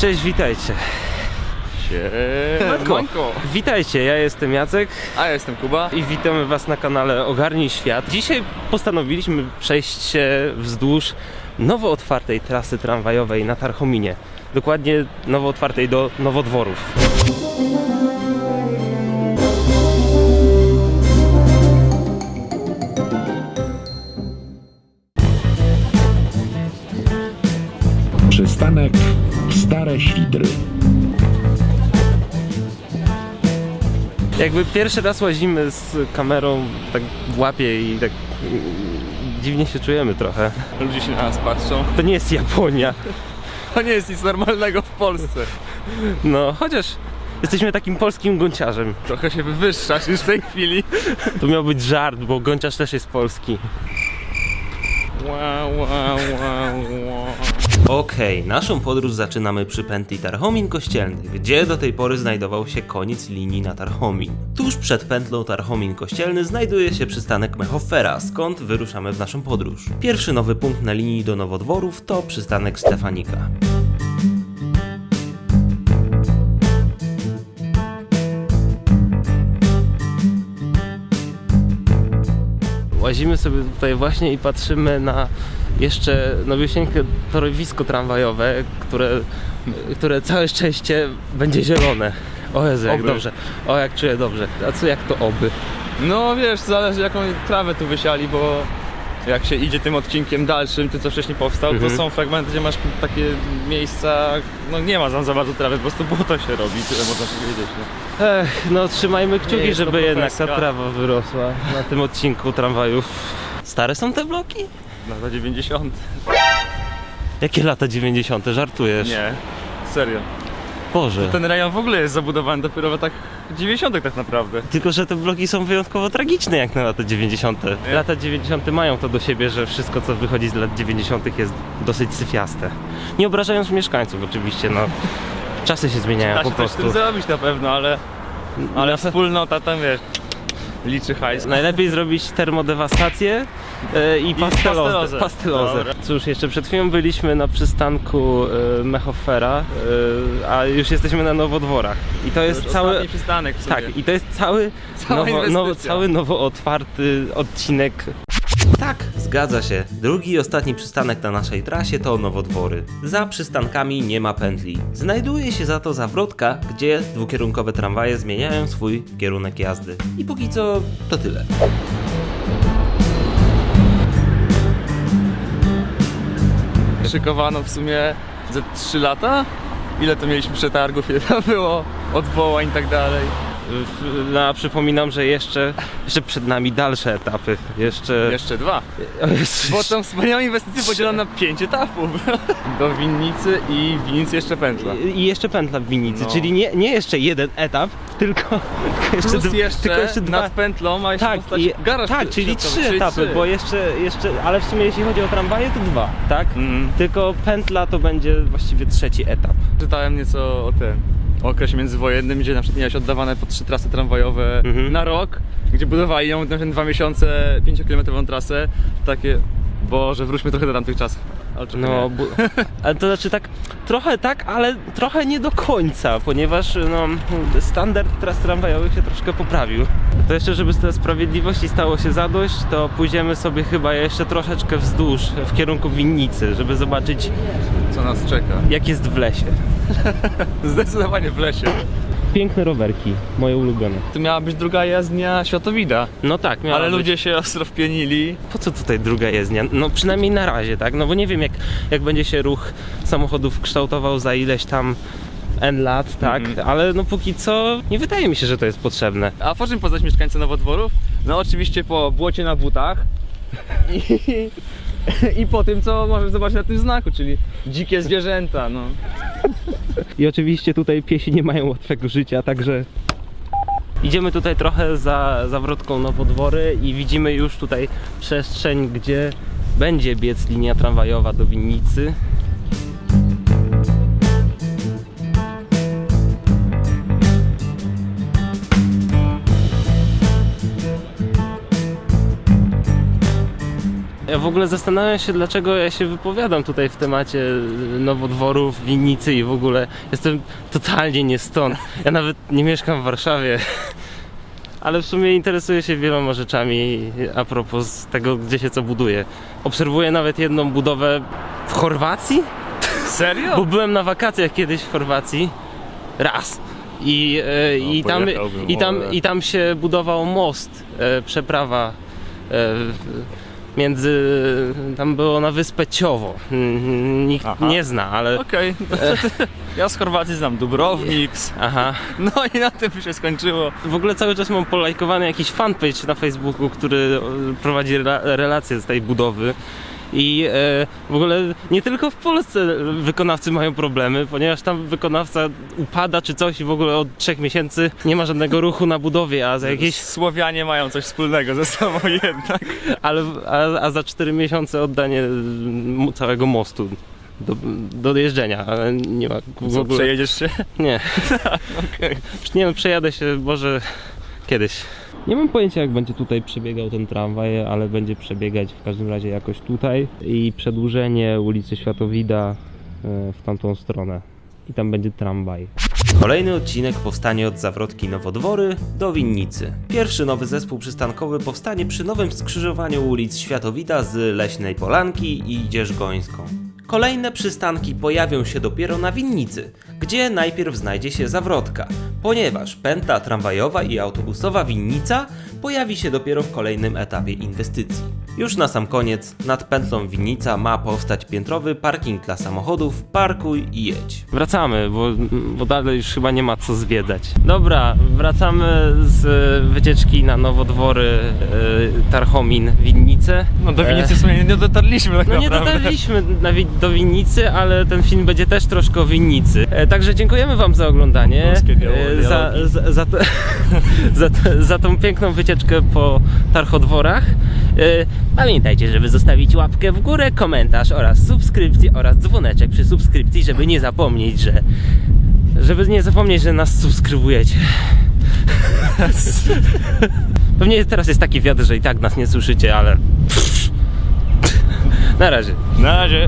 Cześć, witajcie. Siemanko. Witajcie, ja jestem Jacek A ja jestem Kuba. i witamy Was na kanale Ogarnij Świat. Dzisiaj postanowiliśmy przejść się wzdłuż nowo otwartej trasy tramwajowej na Tarchominie. Dokładnie nowo otwartej do Nowodworów. Przystanek Stare Świdry. Jakby pierwszy raz łazimy z kamerą tak w łapie i tak mm, dziwnie się czujemy trochę. Ludzie się na nas patrzą. To nie jest Japonia. To nie jest nic normalnego w Polsce. No, chociaż jesteśmy takim polskim gąciarzem. Trochę się wywyższasz już w tej chwili. To miał być żart, bo gąciarz też jest polski. Wow, wow, wow, wow. Okej, naszą podróż zaczynamy przy pętli Tarchomin Kościelny, gdzie do tej pory znajdował się koniec linii na Tarchomin. Tuż przed pętlą Tarchomin Kościelny znajduje się przystanek Mechofera, skąd wyruszamy w naszą podróż. Pierwszy nowy punkt na linii do Nowodworów to przystanek Stefanika. Łazimy sobie tutaj właśnie i patrzymy na jeszcze nowieśnieńkie torowisko tramwajowe, które, które całe szczęście będzie zielone. O Jezu, jak Oby. dobrze. O, jak czuję dobrze. A co jak to oby? No wiesz, zależy jaką trawę tu wysiali, bo jak się idzie tym odcinkiem dalszym, tym co wcześniej powstał, Mhm. to są fragmenty, gdzie masz takie miejsca, no nie ma tam za bardzo trawy, po prostu błoto się robi, tyle można powiedzieć. No. Ech, no trzymajmy kciuki, żeby jednak ta trawa wyrosła na tym odcinku tramwajów. Stare są te bloki? Lata 90. Jakie lata 90? Żartujesz? Nie, serio. Boże. Ten rejon w ogóle jest zabudowany dopiero w latach 90. tak naprawdę. Tylko, że te bloki są wyjątkowo tragiczne jak na lata 90. Nie? Lata 90. mają to do siebie, że wszystko co wychodzi z lat 90. jest dosyć syfiaste. Nie obrażając mieszkańców oczywiście, no. Czasy się zmieniają Da po się coś z prostu. tym zrobić na pewno, ale, ale No, wspólnota tam wiesz, liczy hajs. Najlepiej zrobić termodewastację e, i pastelozę. pastelozę. pastelozę. Dobra. Cóż, jeszcze przed chwilą byliśmy na przystanku e, Mechofera, e, a już jesteśmy na Nowodworach. I to jest Już cały... przystanek w sumie. Tak, i to jest cały Cała nowo, nowo, cały nowo otwarty odcinek. Tak, zgadza się. Drugi i ostatni przystanek na naszej trasie to Nowodwory. Za przystankami nie ma pętli. Znajduje się za to zawrotka, gdzie dwukierunkowe tramwaje zmieniają swój kierunek jazdy. I póki co to tyle. Szykowano w sumie ze 3 lata? Ile to mieliśmy przetargów, ile tam było odwołań i tak dalej. W- No, przypominam, że jeszcze, jeszcze przed nami dalsze etapy. Jeszcze. Jeszcze dwa. O Bo tą wspaniałą inwestycję podzielono na 5 etapów. Do winnicy i winnicy jeszcze pętla. I jeszcze pętla w winnicy, No. czyli nie, nie jeszcze jeden etap, tylko, jeszcze, Plus jeszcze, tylko jeszcze dwa. nad pętlą ma jeszcze Tak, i, garaż tak przy- czyli trzy etapy, trzy. bo jeszcze, jeszcze, ale w sumie jeśli chodzi o tramwaje to dwa, tak? Mhm. Tylko pętla to będzie właściwie trzeci etap. Czytałem nieco o tym okresie międzywojennym, gdzie na przykład miałeś oddawane po trzy trasy tramwajowe Mhm. na rok, gdzie budowali ją na dwa miesiące, 5-kilometrową trasę. Takie, Boże, wróćmy trochę do tamtych czasów. Ale No, bu- ale to znaczy tak, trochę tak, ale trochę nie do końca, ponieważ no, standard tras tramwajowych się troszkę poprawił. To jeszcze, żeby z tej sprawiedliwości stało się zadość, to pójdziemy sobie chyba jeszcze troszeczkę wzdłuż, w kierunku winnicy, żeby zobaczyć co nas czeka. jak jest w lesie. Zdecydowanie w lesie. Piękne rowerki, moje ulubione. Tu miała być druga jezdnia Światowida, No tak, miała ale być. ludzie się ostro wpienili. Po co tutaj druga jezdnia? No przynajmniej na razie, tak? No bo nie wiem jak, jak będzie się ruch samochodów kształtował za ileś tam N lat, tak? Mhm. Ale no póki co nie wydaje mi się, że to jest potrzebne. A po czym poznać mieszkańcy Nowodworów? No oczywiście po błocie na butach i, i po tym, co możesz zobaczyć na tym znaku, czyli dzikie zwierzęta, no. I oczywiście tutaj piesi nie mają łatwego życia, także idziemy tutaj trochę za zawrotką Nowodwory i widzimy już tutaj przestrzeń, gdzie będzie biec linia tramwajowa do Winnicy. Ja w ogóle zastanawiam się, dlaczego ja się wypowiadam tutaj w temacie y, nowodworów, winnicy i w ogóle jestem totalnie nie stąd. Ja nawet nie mieszkam w Warszawie. Ale w sumie interesuję się wieloma rzeczami a propos tego, gdzie się co buduje. Obserwuję nawet jedną budowę w Chorwacji, Serio? bo byłem na wakacjach kiedyś w Chorwacji. Raz. I, e, i, tam, pojechałbym, i, tam, ale- I tam się budował most, e, przeprawa e, w- między. Tam było na wyspę Ciowo. Nikt Aha. nie zna, ale. Okej, ja z Chorwacji znam Dubrownik, Aha. no i na tym się skończyło. W ogóle cały czas mam polajkowany jakiś fanpage na Facebooku, który prowadzi rela- relacje z tej budowy. I e, w ogóle nie tylko w Polsce wykonawcy mają problemy, ponieważ tam wykonawca upada czy coś i w ogóle od trzech miesięcy nie ma żadnego ruchu na budowie, a za jakieś, Słowianie mają coś wspólnego ze sobą jednak. ale, a, a za cztery miesiące oddanie całego mostu do, do jeżdżenia, ale nie ma w Co, ogóle. przejedziesz się? Nie. Okej. Nie wiem, przejadę się może kiedyś. Nie mam pojęcia jak będzie tutaj przebiegał ten tramwaj, ale będzie przebiegać w każdym razie jakoś tutaj i przedłużenie ulicy Światowida e, w tamtą stronę. I tam będzie tramwaj. Kolejny odcinek powstanie od zawrotki Nowodwory do Winnicy. Pierwszy nowy zespół przystankowy powstanie przy nowym skrzyżowaniu ulic Światowida z Leśnej Polanki i Dzierżgońską. Kolejne przystanki pojawią się dopiero na Winnicy, gdzie najpierw znajdzie się zawrotka, ponieważ pętla tramwajowa i autobusowa Winnica pojawi się dopiero w kolejnym etapie inwestycji. Już na sam koniec nad pętlą Winnica ma powstać piętrowy parking dla samochodów, parkuj i jedź. Wracamy, bo, bo dalej już chyba nie ma co zwiedzać. Dobra, wracamy z wycieczki na nowodwory e, Tarchomin Winnice. No do E, Winicy w sumie nie dotarliśmy tak no nie naprawdę. dotarliśmy na, wi- do winnicy, ale ten film będzie też troszkę o winnicy. E, także dziękujemy Wam za oglądanie. E, za, za, za, to, za, za tą piękną wycieczkę po tarchodworach. E, pamiętajcie, żeby zostawić łapkę w górę, komentarz oraz subskrypcję oraz dzwoneczek przy subskrypcji, żeby nie zapomnieć, że żeby nie zapomnieć, że nas subskrybujecie. Pewnie teraz jest taki wiatr, że i tak nas nie słyszycie, ale na razie. Na razie.